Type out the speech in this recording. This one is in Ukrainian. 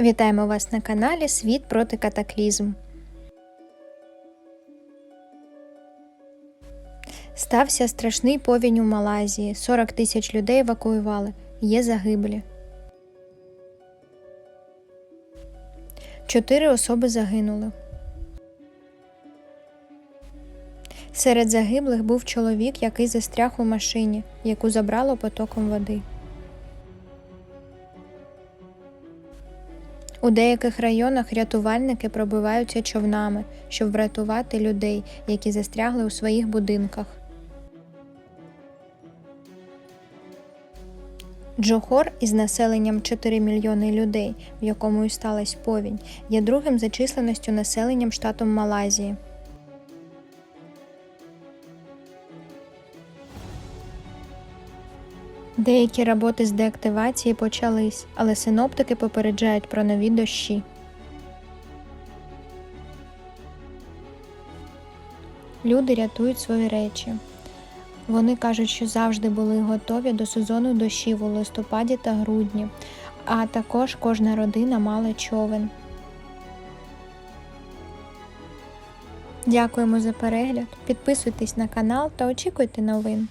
Вітаємо вас на каналі Світ проти катаклізм. Стався страшний повінь у Малайзії. 40 тисяч людей евакуювали. Є загиблі. Чотири особи загинули. Серед загиблих був чоловік, який застряг у машині, яку забрало потоком води. У деяких районах рятувальники пробиваються човнами, щоб врятувати людей, які застрягли у своїх будинках. Джохор із населенням 4 мільйони людей, в якому і сталася повінь, є другим за численністю населенням штатом Малайзії. Деякі роботи з деактивації почались, але синоптики попереджають про нові дощі. Люди рятують свої речі. Вони кажуть, що завжди були готові до сезону дощів у листопаді та грудні, а також кожна родина мала човен. Дякуємо за перегляд. Підписуйтесь на канал та очікуйте новин.